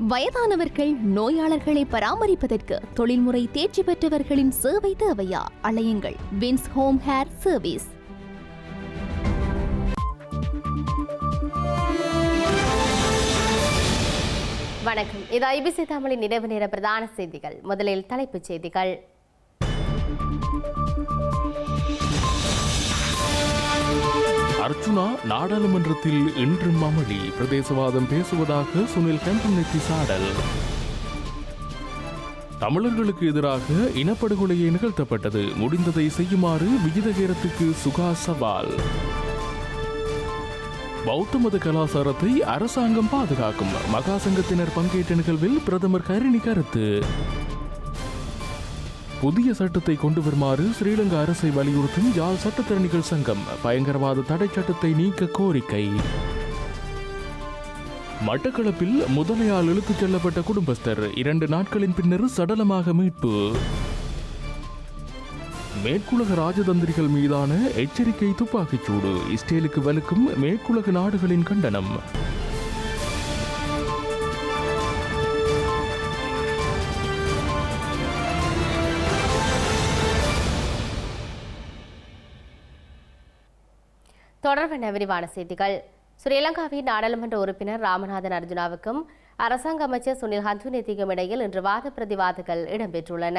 வயதானவர்கள் நோயாளர்களை பராமரிப்பதற்கு தொழில்முறை தேர்ச்சி பெற்றவர்களின் சேவை தேவையா? அலையுங்கள். வின்ஸ் ஹோம் ஹேர் சர்வீஸ் வணக்கம். இது ஐபிசி தமிழின் இரவு நேர பிரதான செய்திகள். முதலில் தலைப்புச் செய்திகள். அர்ச்சுனா நாடாளுமன்றத்தில் இன்றும் அமளி பிரதேசவாதம் பேசுவதாக சுனில் கம்பனெத்தி சாடல். தமிழர்களுக்கு எதிராக இனப்படுகொலையை நிகழ்த்தப்பட்டது. முடிந்ததை செய்யுமாறு விகிதகேரத்துக்கு சுகா சவால். பௌத்த மத கலாச்சாரத்தை அரசாங்கம் பாதுகாக்கும். மகாசங்கத்தினர் பங்கேற்ற நிகழ்வில் பிரதமர் கருணி கருத்து. புதிய சட்டத்தை கொண்டு வருமாறு ஸ்ரீலங்கா அரசை வலியுறுத்தும் யாழ் சட்டத்திறனிகள் சங்கம் பயங்கரவாத தடை சட்டத்தை நீக்க கோரிக்கை. மட்டக்களப்பில் முதலையால் இழுத்துச் செல்லப்பட்ட குடும்பஸ்தர் இரண்டு நாட்களின் பின்னர் சடலமாக மீட்பு. மேற்குலக ராஜதந்திரிகள் மீதான எச்சரிக்கை துப்பாக்கிச்சூடு இஸ்ரேலுக்கு வலுக்கும் மேற்குலக நாடுகளின் கண்டனம். தொடர்பான விரிவான செய்திகள். ஸ்ரீலங்காவின் நாடாளுமன்ற உறுப்பினர் ராமநாதன் அர்ஜுனாவுக்கும் அரசாங்க அமைச்சர் சுனில் ஹந்துநெத்திக்கும் இடையில் இன்று வாத பிரதிவாதங்கள் இடம்பெற்றுள்ளன.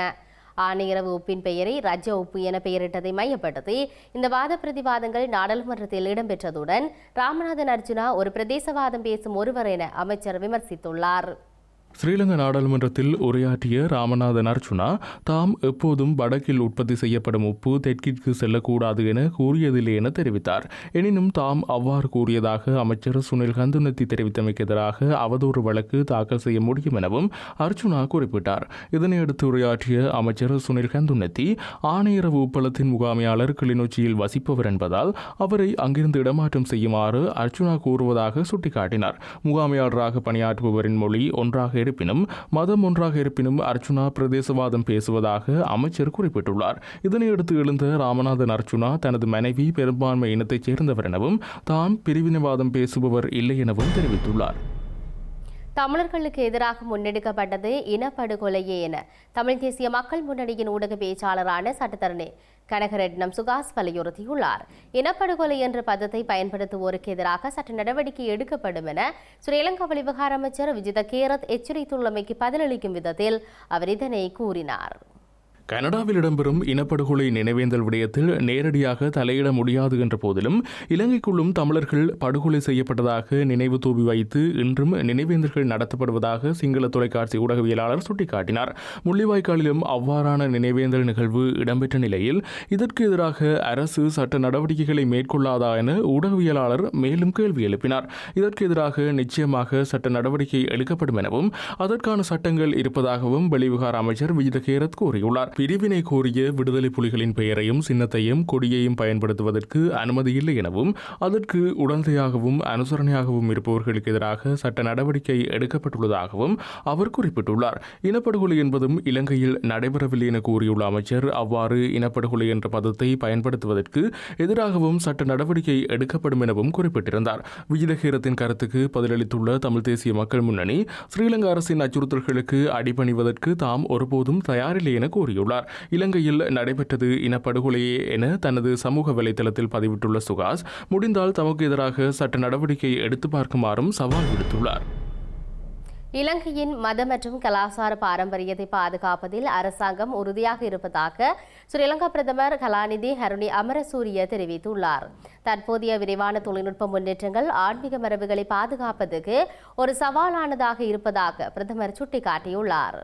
ஆணையரவு உப்பின் பெயரை ரஜ உப்பு என பெயரிட்டதை மையப்படுத்தி இந்த வாத பிரதிவாதங்கள் நாடாளுமன்றத்தில் இடம்பெற்றதுடன் ராமநாதன் அர்ஜுனா ஒரு பிரதேசவாதம் பேசும் ஒருவர் என அமைச்சர் விமர்சித்துள்ளார். ஸ்ரீலங்கா நாடாளுமன்றத்தில் உரையாற்றிய ராமநாதன் அர்ச்சுனா தாம் எப்போதும் வடக்கில் உற்பத்தி செய்யப்படும் உப்பு தெற்கிற்கு செல்லக்கூடாது என கூறியதில்லை என தெரிவித்தார். எனினும் தாம் அவ்வாறு கூறியதாக அமைச்சர் சுனில் கந்துனத்தி தெரிவித்தமைக்கு எதிராக அவதூறு வழக்கு தாக்கல் செய்ய முடியும் எனவும் அர்ச்சுனா குறிப்பிட்டார். இதனையடுத்து உரையாற்றிய அமைச்சர் சுனில் கந்துநத்தி ஆணையரவு உப்பளத்தின் முகாமையாளர் கிளிநொச்சியில் வசிப்பவர் என்பதால் அவரை அங்கிருந்து இடமாற்றம் செய்யுமாறு அர்ச்சுனா கூறுவதாக சுட்டிக்காட்டினார். முகாமையாளராக பணியாற்றுபவரின் மொழி ஒன்றாக இருப்பினும் மதம் ஒன்றாக இருப்பினும் அர்ச்சுனா பிரதேசவாதம் பேசுவதாக அமைச்சர் குறிப்பிட்டுள்ளார். இதனையடுத்து எழுந்த ராமநாதன் அர்ச்சுனா தனது மனைவி பெரும்பான்மை இனத்தைச் சேர்ந்தவர் எனவும் தாம் பிரிவினைவாதம் பேசுபவர் இல்லை எனவும் தெரிவித்துள்ளார். தமிழர்களுக்கு எதிராக முன்னெடுக்கப்பட்டது இனப்படுகொலையே என தமிழ் தேசிய மக்கள் முன்னணியின் ஊடக பேச்சாளரான சட்டத்தரணி கனகரட்னம் சுகாஸ் வலியுறுத்தியுள்ளார். இனப்படுகொலை என்ற பதத்தை பயன்படுத்துவோருக்கு எதிராக சட்ட நடவடிக்கை எடுக்கப்படும் என ஸ்ரீலங்கா வெளிவகார அமைச்சர் விஜித கேரத் எச்சரித்துள்ளமைக்கு பதிலளிக்கும் விதத்தில் அவர் இதனை கூறினார். கனடாவில் இடம்பெறும் இனப்படுகொலை நினைவேந்தல் விடயத்தில் நேரடியாக தலையிட முடியாது என்ற போதிலும் இலங்கைக்குள்ளும் தமிழர்கள் படுகொலை செய்யப்பட்டதாக நினைவு தூவி வைத்து இன்றும் நினைவேந்தல்கள் நடத்தப்படுவதாக சிங்கள தொலைக்காட்சி ஊடகவியலாளர் சுட்டிக்காட்டினார். முள்ளிவாய்க்காலிலும் அவ்வாறான நினைவேந்தல் நிகழ்வு இடம்பெற்ற நிலையில் இதற்கு எதிராக அரசு சட்ட நடவடிக்கைகளை மேற்கொள்ளாதா என ஊடகவியலாளர் மேலும் கேள்வி எழுப்பினார். இதற்கு எதிராக நிச்சயமாக சட்ட நடவடிக்கை எடுக்கப்படும் எனவும் அதற்கான சட்டங்கள் இருப்பதாகவும் வெளிவிவகார அமைச்சர் விஜித கேரத் கூறியுள்ளார். பிரிவினை கோரிய விடுதலை புலிகளின் பெயரையும் சின்னத்தையும் கொடியையும் பயன்படுத்துவதற்கு அனுமதி இல்லை எனவும் அதற்கு உடந்தையாகவும் அனுசரணையாகவும் இருப்பவர்களுக்கு எதிராக சட்ட நடவடிக்கை எடுக்கப்பட்டுள்ளதாகவும் அவர் குறிப்பிட்டுள்ளார். இனப்படுகொலை என்பதும் இலங்கையில் நடைபெறவில்லை என கூறியுள்ள அமைச்சர் அவ்வாறு இனப்படுகொலை என்ற பதத்தை பயன்படுத்துவதற்கு எதிராகவும் சட்ட நடவடிக்கை எடுக்கப்படும் எனவும் குறிப்பிட்டிருந்தார். விஜயகீரத்தின் கருத்துக்கு பதிலளித்துள்ள தமிழ் தேசிய மக்கள் முன்னணி ஸ்ரீலங்கா அரசின் அச்சுறுத்தல்களுக்கு அடிபணிவதற்கு தாம் ஒருபோதும் தயாரில்லை என கூறியுள்ளார். இலங்கையில் நடைபெற்றது இனப்படுகொலையே என தனது சமூக வலைதளத்தில் பதிவிட்டுள்ள சுகாஸ் முடிந்தால் தமக்கு எதிராக சட்ட நடவடிக்கை எடுத்து பார்க்குமாறும் சவால் விடுத்துள்ளார். இலங்கையின் மத மற்றும் கலாச்சார பாரம்பரியத்தை பாதுகாப்பதில் அரசாங்கம் உறுதியாக இருப்பதாக ஸ்ரீலங்கா பிரதமர் கலாநிதி ஹருணி அமரசூரிய தெரிவித்துள்ளார். தற்போதைய விரைவான தொழில்நுட்ப முன்னேற்றங்கள் ஆன்மீக மரபுகளை பாதுகாப்பதற்கு ஒரு சவாலானதாக இருப்பதாக பிரதமர் சுட்டிக்காட்டியுள்ளார்.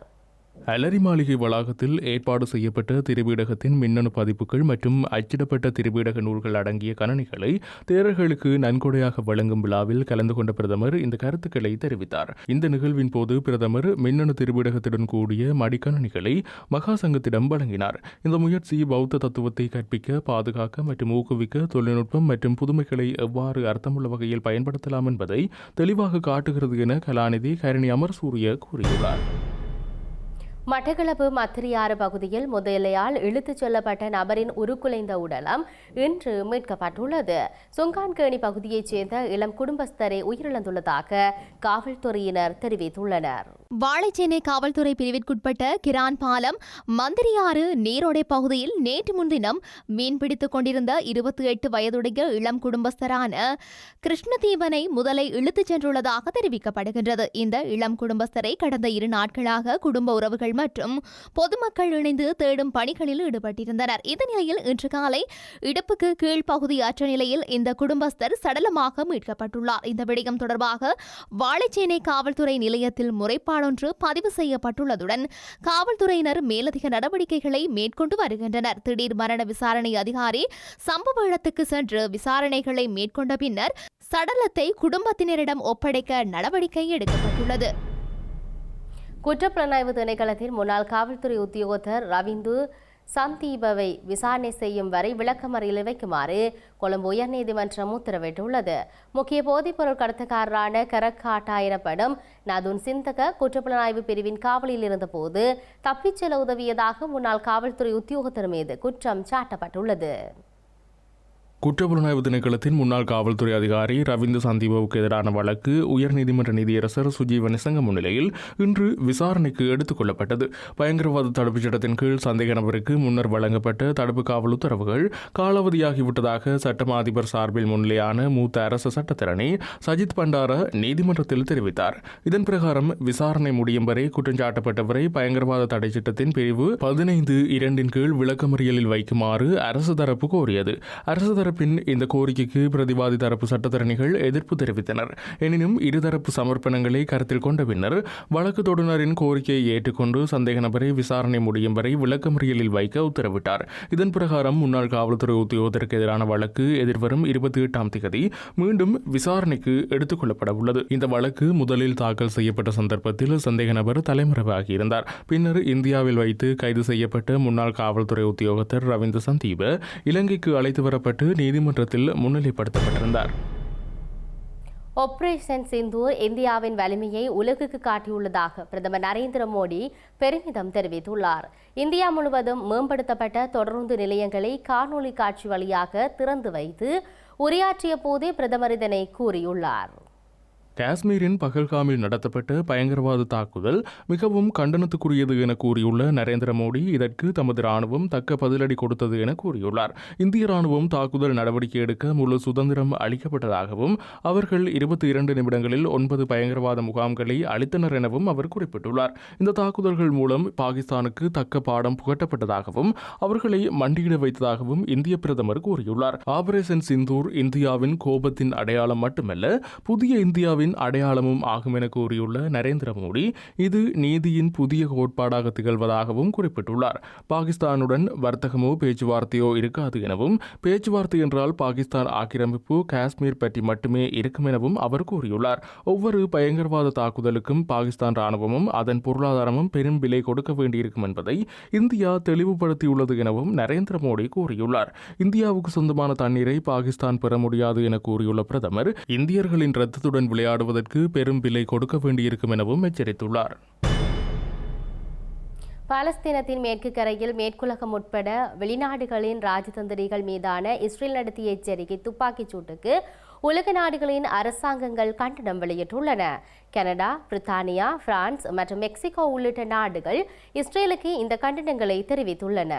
அலரி மாளிகை வளாகத்தில் ஏற்பாடு செய்யப்பட்ட திருவீடகத்தின் மின்னணு பதிப்புகள் மற்றும் அச்சிடப்பட்ட திருவீடக நூல்கள் அடங்கிய கணனிகளை தேரர்களுக்கு நன்கொடையாக வழங்கும் விழாவில் கலந்து கொண்ட பிரதமர் இந்த கருத்துக்களை தெரிவித்தார். இந்த நிகழ்வின் போது பிரதமர் மின்னணு திருவீடகத்துடன் கூடிய மடிக்கணனிகளை மகா சங்கத்திடம் வழங்கினார். இந்த முயற்சி பௌத்த தத்துவத்தை கற்பிக்க பாதுகாக்க மற்றும் ஊக்குவிக்க தொழில்நுட்பம் மற்றும் புதுமைகளை எவ்வாறு அர்த்தமுள்ள வகையில் பயன்படுத்தலாம் என்பதை தெளிவாக காட்டுகிறது என கலாநிதி கரணி அமர்சூரிய கூறியுள்ளார். மட்டக்களப்பு மத்திரியாறு பகுதியில் முதலையால் இழுத்துச் செல்லப்பட்ட நபரின் உருக்குலைந்த உடலம் இன்று மீட்கப்பட்டுள்ளது. சுங்கான்கேணி பகுதியைச் சேர்ந்த இளம் குடும்பஸ்தரை உயிரிழந்துள்ளதாக காவல்துறையினர் தெரிவித்துள்ளனர். வாழைச்சேனை காவல்துறை பிரிவிற்குட்பட்ட கிரான் பாலம் மந்திரியாறு நீரோடை பகுதியில் நேற்று முன்தினம் மீன்பிடித்துக் கொண்டிருந்த இருபத்தி எட்டு வயதுடைய இளம் குடும்பஸ்தரான கிருஷ்ணதீபனை முதலை இழுத்துச் சென்றுள்ளதாக தெரிவிக்கப்படுகின்றது. இந்த இளம் குடும்பஸ்தரை கடந்த இரு நாட்களாக குடும்ப உறவுகள் மற்றும் பொதுமக்கள் இணைந்து தேடும் பணிகளில் ஈடுபட்டிருந்தனர். இந்த நிலையில் இன்று காலை இடுப்புக்கு கீழ்ப்பகுதி அற்ற நிலையில் இந்த குடும்பஸ்தர் சடலமாக மீட்கப்பட்டுள்ளார். இந்த விடயம் தொடர்பாக வாழைச்சேனை காவல்துறை நிலையத்தில் முறைப்பாடொன்று பதிவு செய்யப்பட்டுள்ளதுடன் காவல்துறையினர் மேலதிக நடவடிக்கைகளை மேற்கொண்டு வருகின்றனர். திடீர் மரண விசாரணை அதிகாரி சம்பவ இடத்துக்கு சென்று விசாரணைகளை மேற்கொண்ட பின்னர் சடலத்தை குடும்பத்தினரிடம் ஒப்படைக்க நடவடிக்கை எடுக்கப்பட்டுள்ளது. குற்றப்புலனாய்வு திணைக்களத்தின் முன்னாள் காவல்துறை உத்தியோகத்தர் ரவிந்து சந்தீபவை விசாரணை செய்யும் வரை விளக்கமறியலில் வைக்குமாறு கொழும்பு உயர்நீதிமன்றம் உத்தரவிட்டுள்ளது. முக்கிய போதைப்பொருள் கடத்தக்காரரான கரக்காட்டா எனப்படும் நதுன் சிந்தக குற்றப்புலனாய்வு பிரிவின் காவலில் இருந்தபோது தப்பிச் செல்ல உதவியதாக முன்னாள் காவல்துறை உத்தியோகத்தர் மீது குற்றம் சாட்டப்பட்டுள்ளது. குற்றப்புலனாய்வு திணைக்களத்தின் முன்னாள் காவல்துறை அதிகாரி ரவீந்திர சந்தீபவுக்கு எதிரான வழக்கு உயர்நீதிமன்ற நீதியரசர் சுஜீவ நிசங்க முன்னிலையில் இன்று விசாரணைக்கு எடுத்துக் கொள்ளப்பட்டது. பயங்கரவாத தடுப்புச் சட்டத்தின் கீழ் சந்தேக நபருக்கு முன்னர் வழங்கப்பட்ட தடுப்பு காவல் உத்தரவுகள் காலாவதியாகிவிட்டதாக சட்டமா அதிபர் சார்பில் முன்னிலையான மூத்த அரசு சட்டத்திறனை சஜித் பண்டார நீதிமன்றத்தில் தெரிவித்தார். இதன் பிரகாரம் விசாரணை முடியும் வரை குற்றஞ்சாட்டப்பட்டவரை பயங்கரவாத தடை சட்டத்தின் பிரிவு பதினைந்து இரண்டின் கீழ் விளக்கமறியலில் வைக்குமாறு அரசு தரப்பு கோரியது. அரசு தரப்பின் இந்த கோரிக்கைக்கு பிரதிவாதி தரப்பு சட்டத்தரணிகள் எதிர்ப்பு தெரிவித்தனர். எனினும் இருதரப்பு சமர்ப்பணங்களை கருத்தில் கொண்ட பின்னர் வழக்கு தொடுநரின் கோரிக்கையை ஏற்றுக்கொண்டு சந்தேக நபரை விசாரணை முடியும் வரை விளக்கமறியலில் வைக்க உத்தரவிட்டார். இதன் பிரகாரம் முன்னாள் காவல்துறை உத்தியோகத்திற்கு எதிரான வழக்கு எதிர்வரும் இருபத்தி எட்டாம் தேதி மீண்டும் விசாரணைக்கு எடுத்துக் கொள்ளப்பட உள்ளது. இந்த வழக்கு முதலில் தாக்கல் செய்யப்பட்ட சந்தர்ப்பத்தில் சந்தேக நபர் தலைமறைவாகியிருந்தார் பின்னர் இந்தியாவில் வைத்து கைது செய்யப்பட்ட முன்னாள் காவல்துறை உத்தியோகத்தர் ரவீந்திர சந்தீப இலங்கைக்கு அழைத்து வரப்பட்டு நீதிமன்றத்தில் முன்னிலைப்படுத்தப்பட்டிருந்தார். ஆபரேஷன் சிந்தூர் இந்தியாவின் வலிமையை உலகுக்கு காட்டியுள்ளதாக பிரதமர் நரேந்திர மோடி பெருமிதம் தெரிவித்துள்ளார். இந்தியா முழுவதும் மேம்படுத்தப்பட்ட தொடருந்து நிலையங்களை காணொலி காட்சி வழியாக திறந்து வைத்து உரையாற்றிய போதே பிரதமர் இதனை கூறியுள்ளார். காஷ்மீரின் பகல்காமில் நடத்தப்பட்ட பயங்கரவாத தாக்குதல் மிகவும் கண்டனத்துக்குரியது என கூறியுள்ள நரேந்திர மோடி இதற்கு தமது ராணுவம் தக்க பதிலடி கொடுத்தது என கூறியுள்ளார். இந்திய ராணுவம் தாக்குதல் நடவடிக்கை எடுக்க முழு சுதந்திரம் அளிக்கப்பட்டதாகவும் அவர்கள் இருபத்தி இரண்டு நிமிடங்களில் ஒன்பது பயங்கரவாத முகாம்களை அளித்தனர் எனவும் அவர் குறிப்பிட்டுள்ளார். இந்த தாக்குதல்கள் மூலம் பாகிஸ்தானுக்கு தக்க பாடம் புகட்டப்பட்டதாகவும் அவர்களை மண்டியிட வைத்ததாகவும் இந்திய பிரதமர் கூறியுள்ளார். ஆபரேஷன் சிந்தூர் இந்தியாவின் கோபத்தின் அடையாளம் மட்டுமல்ல புதிய இந்தியாவின் அடையாளமும் ஆகும் என கூறியுள்ள நரேந்திர மோடி இது நீதியின் புதிய கோட்பாடாக திகழ்வதாகவும் குறிப்பிட்டுள்ளார். பாகிஸ்தானுடன் வர்த்தகமோ பேச்சுவார்த்தையோ இருக்காது எனவும் பேச்சுவார்த்தை என்றால் பாகிஸ்தான் ஆக்கிரமிப்பு காஷ்மீர் பற்றி மட்டுமே இருக்கும் எனவும் அவர் கூறியுள்ளார். ஒவ்வொரு பயங்கரவாத தாக்குதலுக்கும் பாகிஸ்தான் ராணுவமும் அதன் பொருளாதாரமும் பெரும் விலை கொடுக்க வேண்டியிருக்கும் என்பதை இந்தியா தெளிவுபடுத்தியுள்ளது எனவும் நரேந்திர மோடி கூறியுள்ளார். இந்தியாவுக்கு சொந்தமான தண்ணீரை பாகிஸ்தான் பெற முடியாது என கூறியுள்ள பிரதமர் இந்தியர்களின் ரத்தத்துடன் விளையாடுவதற்கு பெரும் விலை கொடுக்க வேண்டியிருக்கும் எனவும் எச்சரித்துள்ளார். பாலஸ்தீனத்தின் மேற்கு கரையில் மேற்குலகம் உட்பட வெளிநாடுகளின் ராஜதந்திரிகள் மீதான இஸ்ரேல் நடத்திய எச்சரிக்கை துப்பாக்கிச் சூட்டுக்கு உலக நாடுகளின் அரசாங்கங்கள் கண்டனம் வெளியிட்டுள்ளன. கனடா பிரித்தானியா பிரான்ஸ் மற்றும் மெக்சிகோ உள்ளிட்ட நாடுகள் இஸ்ரேலுக்கு இந்த கண்டனங்களை தெரிவித்துள்ளன.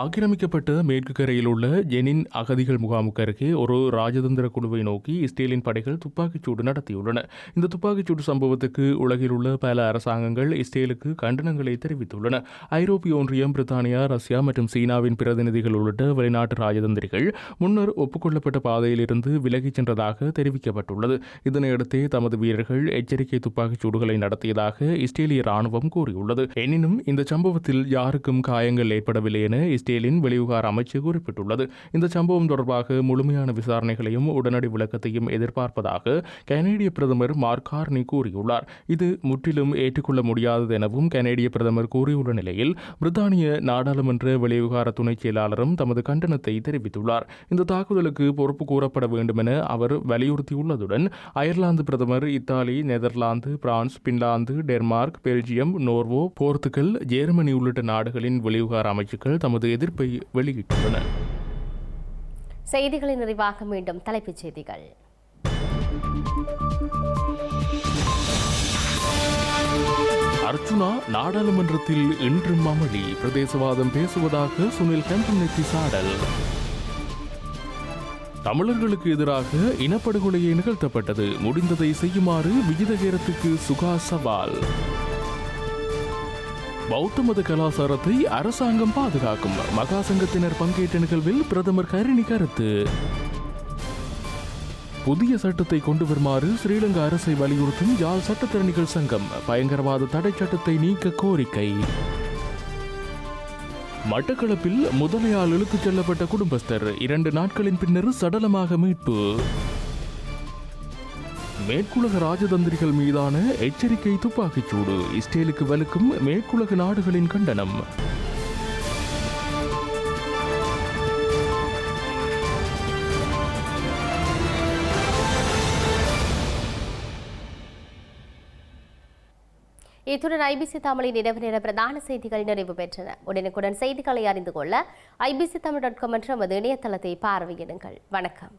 ஆக்கிரமிக்கப்பட்ட மேற்கு கரையில் உள்ள ஜெனின் அகதிகள் முகாமுக்கு அருகே ஒரு ராஜதந்திர குழுவை நோக்கி இஸ்ரேலின் படைகள் துப்பாக்கிச்சூடு நடத்தியுள்ளன. இந்த துப்பாக்கிச்சூடு சம்பவத்துக்கு உலகில் உள்ள பல அரசாங்கங்கள் இஸ்ரேலுக்கு கண்டனங்களை தெரிவித்துள்ளன. ஐரோப்பிய ஒன்றியம் பிரித்தானியா ரஷ்யா மற்றும் சீனாவின் பிரதிநிதிகள் உள்ளிட்ட வெளிநாட்டு ராஜதந்திரிகள் முன்னர் ஒப்புக்கொள்ளப்பட்ட பாதையிலிருந்து விலகிச் சென்றதாக தெரிவிக்கப்பட்டுள்ளது. இதனையடுத்தே தமது வீரர்கள் எச்சரிக்கை துப்பாக்கிச் சூடுகளை நடத்தியதாக இஸ்ரேலிய ராணுவம் கூறியுள்ளது. எனினும் இந்த சம்பவத்தில் யாருக்கும் காயங்கள் ஏற்படவில்லை என ஸ்டேலின் வெளிவிவகார அமைச்சு குறிப்பிட்டுள்ளது. இந்த சம்பவம் தொடர்பாக முழுமையான விசாரணைகளையும் உடனடி விளக்கத்தையும் எதிர்பார்ப்பதாக கனேடிய பிரதமர் மார்க் கார்னி கூறியுள்ளார். இது முற்றிலும் ஏற்றுக்கொள்ள முடியாதது எனவும் கனேடிய பிரதமர் கூறியுள்ள நிலையில் பிரித்தானிய நாடாளுமன்ற வெளிவிவகார துணைச் செயலாளரும் தமது கண்டனத்தை தெரிவித்துள்ளார். இந்த தாக்குதலுக்கு பொறுப்பு கூறப்பட வேண்டும் என அவர் வலியுறுத்தியுள்ளதுடன் அயர்லாந்து பிரதமர் Italy Netherlands France Finland Denmark Belgium Norway Portugal Germany உள்ளிட்ட நாடுகளின் வெளிவிவகார அமைச்சுக்கள் தமது எதிர்ப்பை வெளியிட்டுள்ளன. செய்திகளின் நிறைவாக மீண்டும் தலைப்புச் செய்திகள். அர்ச்சுனா நாடாளுமன்றத்தில் இன்றும் அமளி பிரதேசவாதம் பேசுவதாக சுனில் ஹெம்பனெத்தி சாடல். தமிழர்களுக்கு எதிராக இனப்படுகொலையை நிகழ்த்தப்பட்டது. முடிந்ததை செய்யுமாறு விகிதகேரத்துக்கு சுகா சவால். பௌத்த மத கலாச்சாரத்தை அரசாங்கம் பாதுகாக்கும் மகா சங்கத்தினர் பங்கேற்ற நிகழ்வில் பிரதமர் கருணி கருத்து. புதிய சட்டத்தை கொண்டு வருமாறு ஸ்ரீலங்கா அரசை வலியுறுத்தும் யாழ் சட்டத்திறனிகள் சங்கம் பயங்கரவாத தடை சட்டத்தை நீக்க கோரிக்கை. மட்டக்களப்பில் முதலையால் இழுத்துச் செல்லப்பட்ட குடும்பஸ்தர் இரண்டு நாட்களின் பின்னர் சடலமாக மீட்பு. மேற்குலக ராஜதந்திரிகள் மீதான எச்சரிக்கை துப்பாக்கிச்சூடு இஸ்ரேலுக்கு வலுக்கும் மேற்குலக நாடுகளின் கண்டனம். இத்துடன் ஐபிசி தமிழின் இரவு நேர பிரதான செய்திகள் நிறைவு பெற்றன. உடனுக்குடன் செய்திகளை அறிந்து கொள்ள ஐபிசி தமிழ் டாட் காம் என்ற நமது இணையதளத்தை பார்வையிடுங்கள். வணக்கம்.